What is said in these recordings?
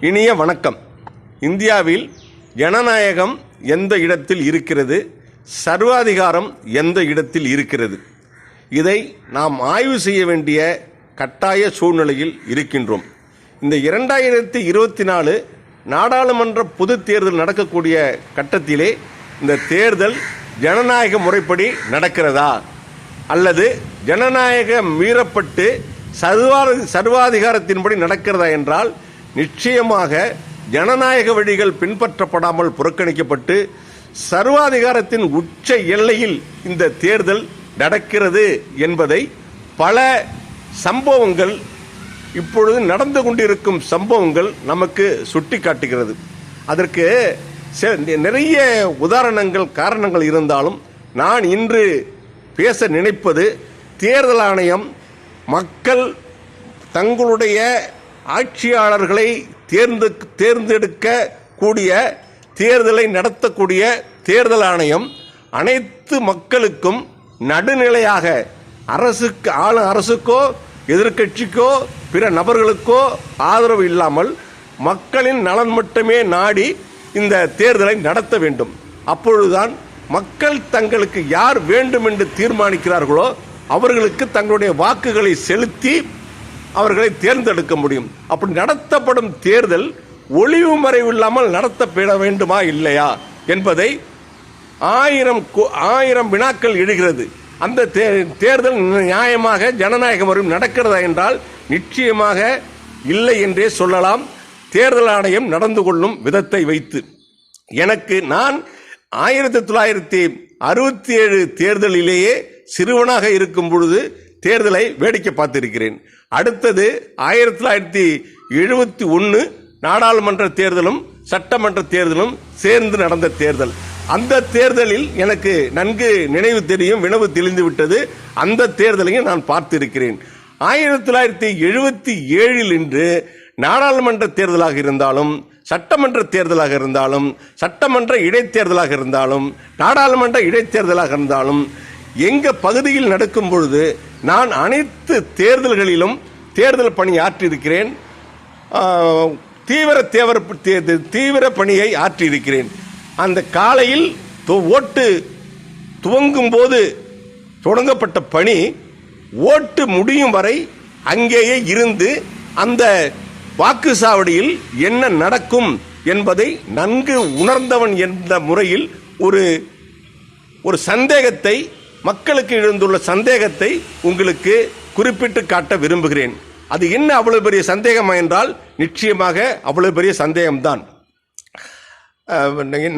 இனிய வணக்கம். இந்தியாவில் ஜனநாயகம் எந்த இடத்தில் இருக்கிறது? சர்வாதிகாரம் எந்த இடத்தில் இருக்கிறது? இதை நாம் ஆய்வு செய்ய வேண்டிய கட்டாய சூழ்நிலையில் இருக்கின்றோம். இந்த இரண்டாயிரத்தி இருபத்தி நாலு நாடாளுமன்ற பொதுத் தேர்தல் நடக்கக்கூடிய கட்டத்திலே இந்த தேர்தல் ஜனநாயக முறைப்படி நடக்கிறதா? அல்லது ஜனநாயகம் மீறப்பட்டு சர்வா சர்வாதிகாரத்தின்படி நடக்கிறதா என்றால் நிச்சயமாக ஜனநாயக வழிகள் பின்பற்றப்படாமல் புறக்கணிக்கப்பட்டு சர்வாதிகாரத்தின் உச்ச எல்லையில் இந்த தேர்தல் நடக்கிறது என்பதை பல சம்பவங்கள் இப்பொழுது நடந்து கொண்டிருக்கும் சம்பவங்கள் நமக்கு சுட்டி காட்டுகிறது அதற்கு நிறைய உதாரணங்கள் காரணங்கள் இருந்தாலும் நான் இன்று பேச நினைப்பது தேர்தல் ஆணையம் மக்கள் தங்களுடைய ஆட்சியாளர்களை தேர்ந்து தேர்ந்தெடுக்க கூடிய தேர்தலை நடத்தக்கூடிய தேர்தல் ஆணையம் அனைத்து மக்களுக்கும் நடுநிலையாக அரசுக்கு ஆளு அரசுக்கோ எதிர்க்கட்சிக்கோ பிற நபர்களுக்கோ ஆதரவு இல்லாமல் மக்களின் நலன் மட்டுமே நாடி இந்த தேர்தலை நடத்த வேண்டும். அப்பொழுதுதான் மக்கள் தங்களுக்கு யார் வேண்டும் என்று தீர்மானிக்கிறார்களோ அவர்களுக்கு தங்களுடைய வாக்குகளை செலுத்தி அவர்களை தேர்ந்தெடுக்க முடியும். அப்படி நடத்தப்படும் தேர்தல் ஒளிவு மறைவு இல்லாமல் நடத்தப்பட வேண்டுமா இல்லையா என்பதை ஆயிரம் ஆயிரம் வினாக்கள் எழுகிறது அந்த தே- தேர்தல் நியாயமாக ஜனநாயக முறையில் நடக்கிறதா என்றால் நிச்சயமாக இல்லை என்றே சொல்லலாம். தேர்தல் ஆணையம் நடந்து கொள்ளும் விதத்தை வைத்து. எனக்கு நான் ஆயிரத்தி தொள்ளாயிரத்தி அறுபத்தி ஏழு தேர்தலிலேயே சிறுவனாக இருக்கும் பொழுது தேர்தலை வேடிக்கை பார்த்திருக்கிறேன். அடுத்தது ஆயிரத்தி தொள்ளாயிரத்தி எழுபத்தி ஒன்று நாடாளுமன்ற தேர்தலும் சட்டமன்ற தேர்தலும் சேர்ந்து நடந்த தேர்தல். அந்த தேர்தலில் எனக்கு நன்கு நினைவு தெரியும் வினவு தெளிந்து விட்டது. அந்த தேர்தலையும் நான் பார்த்திருக்கிறேன். ஆயிரத்தி தொள்ளாயிரத்தி எழுபத்தி ஏழில் இன்று நாடாளுமன்ற தேர்தலாக இருந்தாலும் சட்டமன்ற தேர்தலாக இருந்தாலும் சட்டமன்ற இடைத்தேர்தலாக இருந்தாலும் நாடாளுமன்ற இடைத்தேர்தலாக இருந்தாலும் எங்க பகுதியில் நடக்கும் பொழுது நான் அனைத்து தேர்தல்களிலும் தேர்தல் பணி ஆற்றியிருக்கிறேன். தீவிர தேவர் தீவிர பணியை ஆற்றியிருக்கிறேன். அந்த காலையில் ஓட்டு துவங்கும் போது தொடங்கப்பட்ட பணி ஓட்டு முடியும் வரை அங்கேயே இருந்து அந்த வாக்குச்சாவடியில் என்ன நடக்கும் என்பதை நன்கு உணர்ந்தவன் என்ற முறையில் ஒரு ஒரு சந்தேகத்தை மக்களுக்கு எழுந்துள்ள சந்தேகத்தை உங்களுக்கு குறிப்பிட்டு காட்ட விரும்புகிறேன். அது என்ன அவ்வளவு பெரிய சந்தேகமா என்றால் நிச்சயமாக அவ்வளவு பெரிய சந்தேகம்தான்.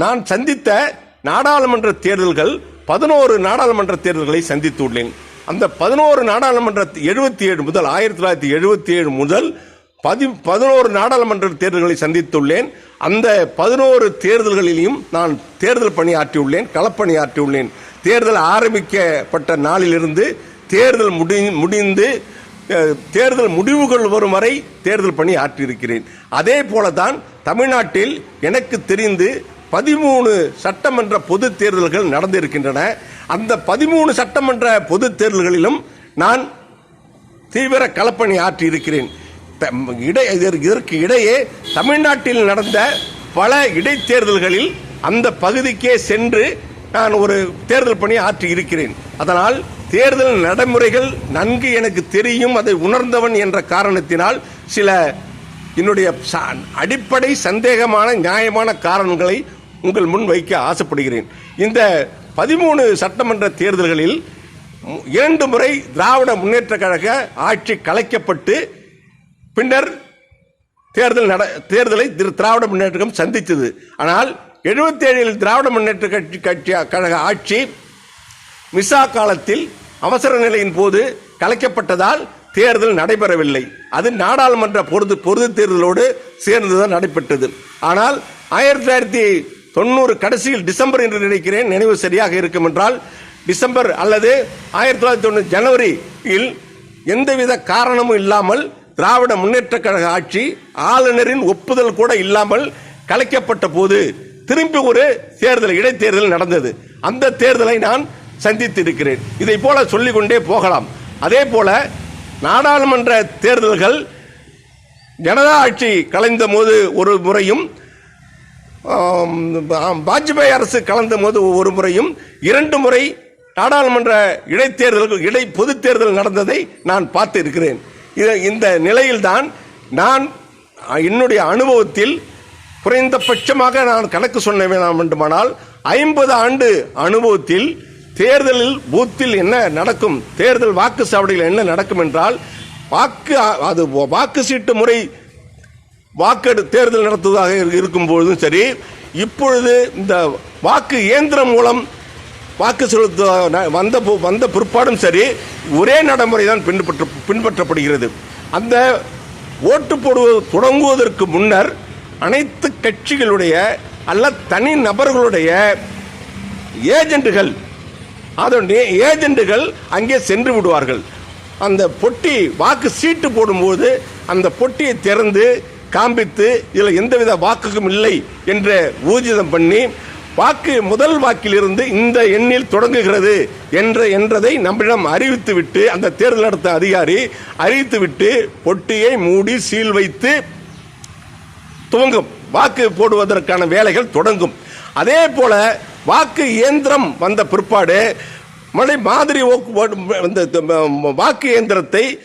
நான் சந்தித்த நாடாளுமன்ற தேர்தல்கள் பதினோரு நாடாளுமன்ற தேர்தல்களை சந்தித்துள்ளேன். அந்த பதினோரு நாடாளுமன்ற எழுபத்தி ஏழு முதல் ஆயிரத்தி தொள்ளாயிரத்தி எழுபத்தி ஏழு முதல் பதி பதினோரு நாடாளுமன்ற தேர்தல்களை சந்தித்துள்ளேன். அந்த பதினோரு தேர்தல்களிலையும் நான் தேர்தல் பணியாற்றியுள்ளேன் களப்பணியாற்றியுள்ளேன். தேர்தல் ஆரம்பிக்கப்பட்ட நாளிலிருந்து தேர்தல் முடி முடிந்து தேர்தல் முடிவுகள் வரும் வரை தேர்தல் பணி ஆற்றியிருக்கிறேன். அதே போலதான் தமிழ்நாட்டில் எனக்கு தெரிந்து பதிமூணு சட்டமன்ற பொது தேர்தல்கள் நடந்திருக்கின்றன. அந்த பதிமூணு சட்டமன்ற பொது தேர்தல்களிலும் நான் தீவிர களப்பணி ஆற்றியிருக்கிறேன். இடை இதற்கு இதற்கு இடையே தமிழ்நாட்டில் நடந்த பல இடைத்தேர்தல்களில் அந்த பகுதிக்கே சென்று நான் ஒரு தேர்தல் பணி ஆற்றி இருக்கிறேன். அதனால் தேர்தல் நடைமுறைகள் நன்கு எனக்கு தெரியும் அதை உணர்ந்தவன் என்ற காரணத்தினால் சில என்னுடைய ச- அடிப்படை சந்தேகமான நியாயமான காரணங்களை உங்கள் முன் வைக்க ஆசைப்படுகிறேன். இந்த பதிமூணு சட்டமன்ற தேர்தல்களில் இரண்டு முறை திராவிட முன்னேற்ற கழக ஆட்சி கலைக்கப்பட்டு பின்னர் தேர்தல் நட தேர்தலை திரு- திராவிட முன்னேற்றம் சந்தித்தது. ஆனால் 77 ஏழில் திராவிட முன்னேற்ற கட்சி கட்சி கழக ஆட்சி மிசா காலத்தில் அவசர நிலையின் போது கலைக்கப்பட்டதால் தேர்தல் நடைபெறவில்லை. அது நாடாளுமன்ற பொருது பொது தேர்தலோடு சேர்ந்துதான் நடைபெற்றது. ஆனால் ஆயிரத்தி தொள்ளாயிரத்தி தொண்ணூறு கடைசியில் டிசம்பர் என்று நினைக்கிறேன். நினைவு சரியாக இருக்கும் என்றால் டிசம்பர் அல்லது ஆயிரத்தி தொள்ளாயிரத்தி தொண்ணூறு ஜனவரியில் எந்தவித காரணமும் இல்லாமல் திராவிட முன்னேற்ற கழக ஆட்சி ஆளுநரின் ஒப்புதல் கூட இல்லாமல் கலைக்கப்பட்ட போது திரும்பி ஒரு தேர்தல் இடைத்தேர்தல் நடந்தது. அந்த தேர்தலை நான் சந்தித்திருக்கிறேன். இதை போல சொல்லிக்கொண்டே போகலாம். அதே போல நாடாளுமன்ற தேர்தல்கள் ஜனதா ஆட்சி கலைந்த போது ஒரு முறையும் வாஜ்பாய் அரசு கலந்த போது ஒரு முறையும் இரண்டு முறை நாடாளுமன்ற இடைத்தேர்தல்கள் இடை பொதுத் தேர்தல் நடந்ததை நான் பார்த்து இருக்கிறேன் இது- இந்த நிலையில்தான் நான் என்னுடைய அனுபவத்தில் குறைந்தபட்சமாக நான் கணக்கு சொன்ன வேண்டாம் வேண்டுமானால் ஐம்பது ஆண்டு அனுபவத்தில் தேர்தலில் பூத்தில் என்ன நடக்கும் தேர்தல் வாக்கு சாவடியில் என்ன நடக்கும் என்றால் வாக்கு அது வாக்கு சீட்டு முறை வாக்கெடு தேர்தல் நடத்துவதாக இருக்கும் பொழுதும் சரி இப்பொழுது இந்த வாக்கு இயந்திரம் மூலம் வாக்கு செலுத்த ந- வந்த வந்த பிற்பாடும் சரி ஒரே நடைமுறை தான் பின்பற்ற பின்பற்றப்படுகிறது. அந்த ஓட்டு போடுவது தொடங்குவதற்கு முன்னர் அனைத்து கட்சிகளுடைய அல்ல தனி நபர்களுடைய ஏஜெண்டுகள் அதனுடைய ஏஜெண்டுகள் அங்கே சென்று விடுவார்கள். அந்த பொட்டி வாக்கு சீட்டு போடும்போது அந்த பொட்டியை திறந்து காண்பித்து இதில் எந்தவித வாக்குக்கும் இல்லை என்ற ஊர்ஜிதம் பண்ணி வாக்கு முதல் வாக்கிலிருந்து இந்த எண்ணில் தொடங்குகிறது என்ற என்றதை நம்மிடம் அறிவித்துவிட்டு அந்த தேர்தல் நடத்த அதிகாரி அறிவித்துவிட்டு பொட்டியை மூடி சீல் வைத்து துவங்கும். வாக்கு போடுவதற்கான வேலைகள் தொடங்கும். அதே போல வாக்கு இயந்திரம் வந்த பிற்பாடு மழை மாதிரி ஓக்கு- வாக்கு இயந்திரத்தை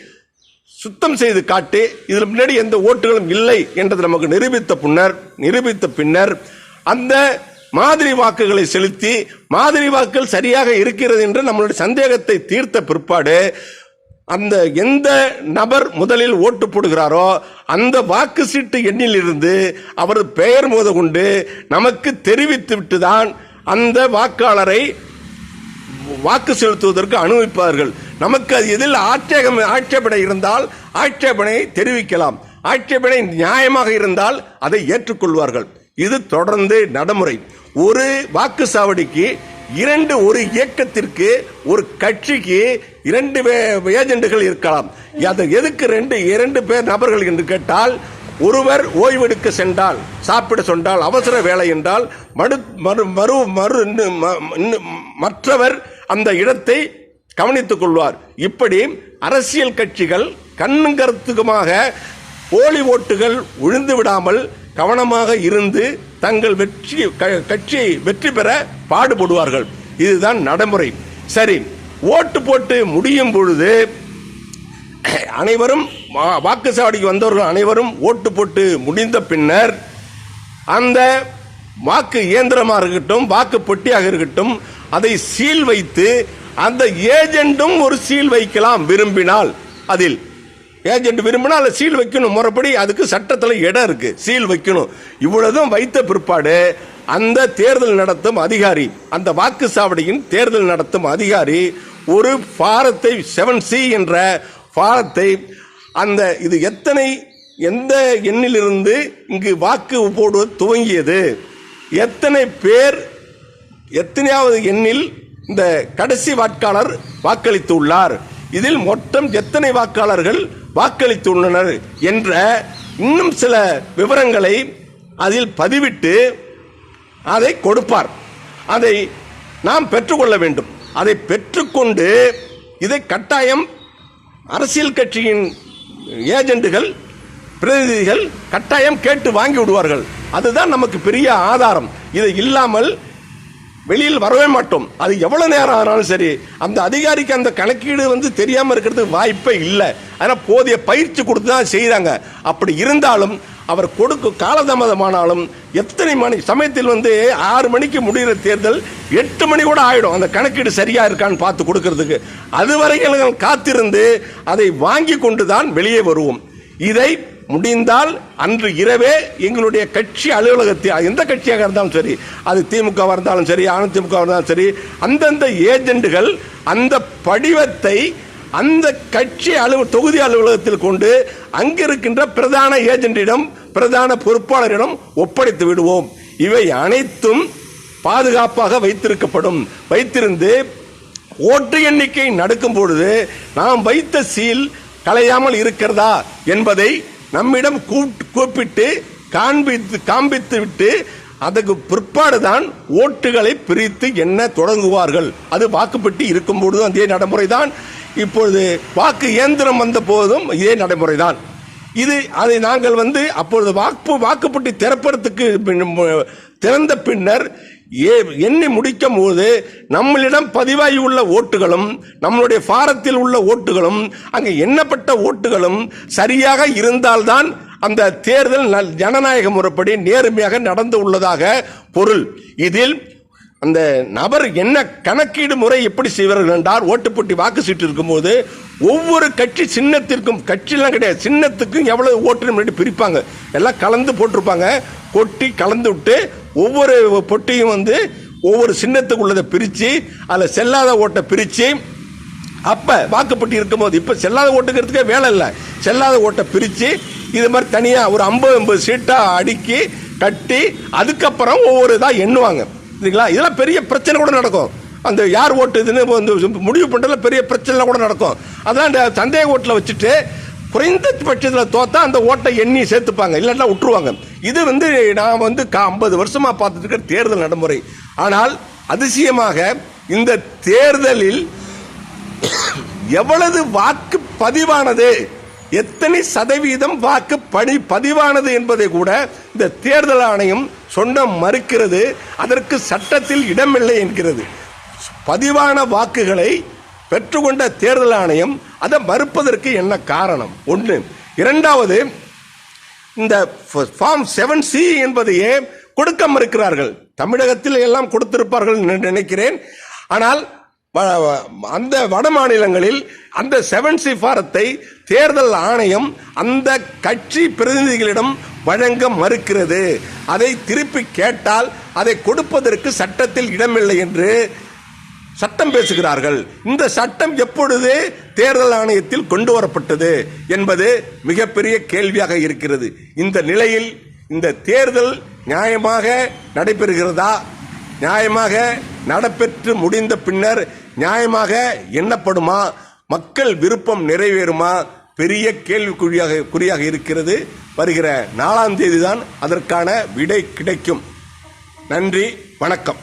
சுத்தம் செய்து காட்டி. இதில் முன்னாடி எந்த ஓட்டுகளும் இல்லை என்றது நமக்கு நிரூபித்த பின்னர் நிரூபித்த பின்னர் அந்த மாதிரி வாக்குகளை செலுத்தி மாதிரி வாக்குகள் சரியாக இருக்கிறது என்று நம்மளுடைய சந்தேகத்தை தீர்த்த பிற்பாடு அந்த எந்த நபர் முதலில் ஓட்டு போடுகிறாரோ அந்த வாக்கு சீட்டு எண்ணிலிருந்து அவரது அவர் பெயர் மோத கொண்டு நமக்கு தெரிவித்து விட்டுதான் அந்த வாக்காளரை வாக்கு செலுத்துவதற்கு அனுமதிப்பார்கள். நமக்கு அது எதில் ஆட்சேபம் ஆட்சேபனை இருந்தால் ஆட்சேபனை தெரிவிக்கலாம். ஆட்சேபனை நியாயமாக இருந்தால் அதை ஏற்றுக்கொள்வார்கள். இது தொடர்ந்து நடைமுறை. ஒரு வாக்கு சாவடிக்கு இரண்டு ஒரு இயக்கத்திற்கு ஒரு கட்சிக்கு இரண்டு ஏஜெண்டுகள் இருக்கலாம். அது எதுக்கு ரெண்டு இரண்டு பேர் நபர்கள் என்று கேட்டால் ஒருவர் ஓய்வெடுக்க சென்றால் சாப்பிட சென்றால் அவசர வேலை என்றால் மறு மறு மறு மறு இன்னும் மற்றவர் அந்த இடத்தை கவனித்துக் கொள்வார். இப்படி அரசியல் கட்சிகள் கண்ணும் கருத்துக்குமாக போலி ஓட்டுகள் விழுந்து விடாமல் கவனமாக இருந்து தங்கள் வெற்றி க- கட்சியை வெற்றி பெற பாடுபடுவார்கள். இதுதான் நடைமுறை. சரி ஓட்டு போட்டு முடியும் பொழுது அனைவரும் வா- வாக்குச்சாவடிக்கு வந்தவர்கள் அனைவரும் ஓட்டு போட்டு முடிந்த பின்னர் அந்த வாக்கு இயந்திரமாக இருக்கட்டும் வாக்கு பொட்டியாக இருக்கட்டும் அதை சீல் வைத்து அந்த ஏஜெண்டும் ஒரு சீல் வைக்கலாம் விரும்பினால் அதில் ஏஜென்ட் விரும்பினா அதில் சீல் வைக்கணும். முறைப்படி அதுக்கு சட்டத்தில் இடம் இருக்கு. சீல் வைக்கணும். இவ்வளவுதான் வைத்த பிற்பாடு அந்த தேர்தல் நடத்தும் அதிகாரி அந்த வாக்குச்சாவடியின் தேர்தல் நடத்தும் அதிகாரி ஒரு ஃபாரத்தை செவன் சி என்ற ஃபாரத்தை அந்த இது எத்தனை எந்த எண்ணிலிருந்து இங்கு வாக்கு போடுவது துவங்கியது? எத்தனை பேர் எத்தனையாவது எண்ணில் இந்த கடைசி வாக்காளர் வாக்களித்துள்ளார்? இதில் மொத்தம் எத்தனை வாக்காளர்கள் வாக்களித்துள்ளனர் என்ற இன்னும் சில விவரங்களை அதில் பதிவிட்டு அதை கொடுப்பார். அதை நாம் பெற்றுக்கொள்ள வேண்டும். அதை பெற்றுக்கொண்டு இதை கட்டாயம் அரசியல் கட்சியின் ஏஜெண்டுகள் பிரதிநிதிகள் கட்டாயம் கேட்டு வாங்கி விடுவார்கள். அதுதான் நமக்கு பெரிய ஆதாரம். இது இல்லாமல் வெளியில் வரவே மாட்டோம். அது எவ்வளவு நேரம் ஆனாலும் சரி அந்த அதிகாரிக்கு அந்த கணக்கீடு வந்து தெரியாம இருக்கிறதுக்கு வாய்ப்பே இல்லை. ஆனால் போதிய பயிற்சி கொடுத்து தான் செய்கிறாங்க அப்படி இருந்தாலும் அவர் கொடுக்க காலதாமதமானாலும் எத்தனை மணி சமயத்தில் வந்து ஆறு மணிக்கு முடிகிற தேர்தல் எட்டு மணி கூட ஆயிடும். அந்த கணக்கீடு சரியா இருக்கான்னு பார்த்து கொடுக்கறதுக்கு. அதுவரைக்கும் காத்திருந்து அதை வாங்கி கொண்டு தான் வெளியே வருவோம். இதை முடிந்தால் அன்று இரவே எங்களுடைய கட்சி அலுவலகத்தில் எந்த கட்சியாக இருந்தாலும் சரி அது திமுகவாக இருந்தாலும் சரி அதிமுக இருந்தாலும் சரி அந்தந்த ஏஜெண்டுகள் அந்த படிவத்தை அந்த கட்சி அலுவ தொகுதி அலுவலகத்தில் கொண்டு அங்கிருக்கின்ற பிரதான ஏஜென்டிடம் பிரதான பொறுப்பாளரிடம் ஒப்படைத்து விடுவோம். இவை அனைத்தும் பாதுகாப்பாக வைத்திருக்கப்படும். வைத்திருந்து ஓட்டு எண்ணிக்கை நடக்கும் பொழுது நாம் வைத்த சீல் கலையாமல் இருக்கிறதா என்பதை நம்மிடம் கூப்பிட்டு காண்பித்து காண்பித்து விட்டு பிற்பாடு பிற்பாடுதான் ஓட்டுகளை பிரித்து எண்ண தொடங்குவார்கள். அது வாக்குப்பெட்டி இருக்கும் பொழுதும் அதே நடைமுறை தான் இப்பொழுது வாக்கு இயந்திரம் வந்த போதும் இதே நடைமுறை தான் இது அதை நாங்கள் வந்து அப்பொழுது வாக்கு வாக்குப்பட்டி திறப்பதற்கு பின்- திறந்த பின்னர் ஏ- எண்ணி முடிக்கும் போது நம்மளிடம் பதிவாகி உள்ள ஓட்டுகளும் நம்மளுடைய ஃபாரத்தில் உள்ள ஓட்டுகளும் அங்கே எண்ணப்பட்ட ஓட்டுகளும் சரியாக இருந்தால்தான் அந்த தேர்தல் நல்- ஜனநாயக முறைப்படி நேர்மையாக நடந்து உள்ளதாக பொருள். இதில் அந்த நபர் என்ன கணக்கீடு முறை எப்படி செய்வார்கள் என்றால் ஓட்டுப்பட்டி வாக்கு சீட்டு இருக்கும்போது ஒவ்வொரு கட்சி சின்னத்திற்கும் கட்சியெல்லாம் கிடையாது சின்னத்துக்கும் எவ்வளவு ஓட்டுன்னு முன்னாடி பிரிப்பாங்க. எல்லாம் கலந்து போட்டிருப்பாங்க. கொட்டி கலந்து விட்டு ஒவ்வொரு பொட்டியும் வந்து ஒவ்வொரு சின்னத்துக்கு உள்ளதை பிரித்து அதில் செல்லாத ஓட்டை பிரித்து அப்போ வாக்குப்பட்டி இருக்கும்போது இப்போ செல்லாத ஓட்டுக்கிறதுக்கே வேலை இல்லை. செல்லாத ஓட்டை பிரித்து இது மாதிரி தனியாக ஒரு ஐம்பது ஐம்பது சீட்டாக அடுக்கி கட்டி அதுக்கப்புறம் ஒவ்வொரு இதாக எண்ணுவாங்க. சரிங்களா இதெல்லாம் பெரிய பிரச்சனை கூட நடக்கும். அந்த யார் ஓட்டு இதுன்னு வந்து முடிவு பண்ணுறதுல பெரிய பிரச்சனை கூட நடக்கும். அதான் இந்த சந்தேக ஓட்டில் வச்சுட்டு குறைந்த பட்சத்தில் தோத்தா அந்த ஓட்டை எண்ணி சேர்த்துப்பாங்க. இல்லைன்னா விட்டுருவாங்க. இது வந்து நான் வந்து ஐம்பது வருஷமாக பார்த்துட்டு இருக்கிற தேர்தல் நடைமுறை. ஆனால் அதிசயமாக இந்த தேர்தலில் எவ்வளவு வாக்கு பதிவானது? எத்தனை சதவீதம் வாக்கு பணி பதிவானது என்பதை கூட இந்த தேர்தல் ஆணையம் சொன்ன மறுக்கிறது அதற்கு சட்டத்தில் இடமில்லை என்கிறது. பதிவான வாக்குகளை பெற்றுக்கொண்ட தேர்தல் ஆணையம் அதை மறுப்பதற்கு என்ன காரணம்? ஒன்று இரண்டாவது இந்த ஃபார்ம் செவன் சி என்பதையே கொடுக்க மறுக்கிறார்கள். தமிழகத்தில் எல்லாம் கொடுத்திருப்பார்கள் நினைக்கிறேன். ஆனால் அந்த வட மாநிலங்களில் அந்த செவன் சி ஃபாரத்தை தேர்தல் ஆணையம் அந்த கட்சி பிரதிநிதிகளிடம் வழங்க மறுக்கிறது. அதை திருப்பி கேட்டால் அதை கொடுப்பதற்கு சட்டத்தில் இடமில்லை என்று சட்டம் பேசுகிறார்கள். இந்த சட்டம் எப்பொழுது தேர்தல் ஆணையத்தில் கொண்டு வரப்பட்டது என்பது மிகப்பெரிய கேள்வியாக இருக்கிறது. இந்த நிலையில் இந்த தேர்தல் நியாயமாக நடைபெறுகிறதா? நியாயமாக நடைபெற்று முடிந்த பின்னர் நியாயமாக எண்ணப்படுமா? மக்கள் விருப்பம் நிறைவேறுமா? பெரிய கேள்விக்குறியாக குறியாக இருக்கிறது. வருகிற நாலாம் தேதி தான் அதற்கான விடை கிடைக்கும். நன்றி வணக்கம்.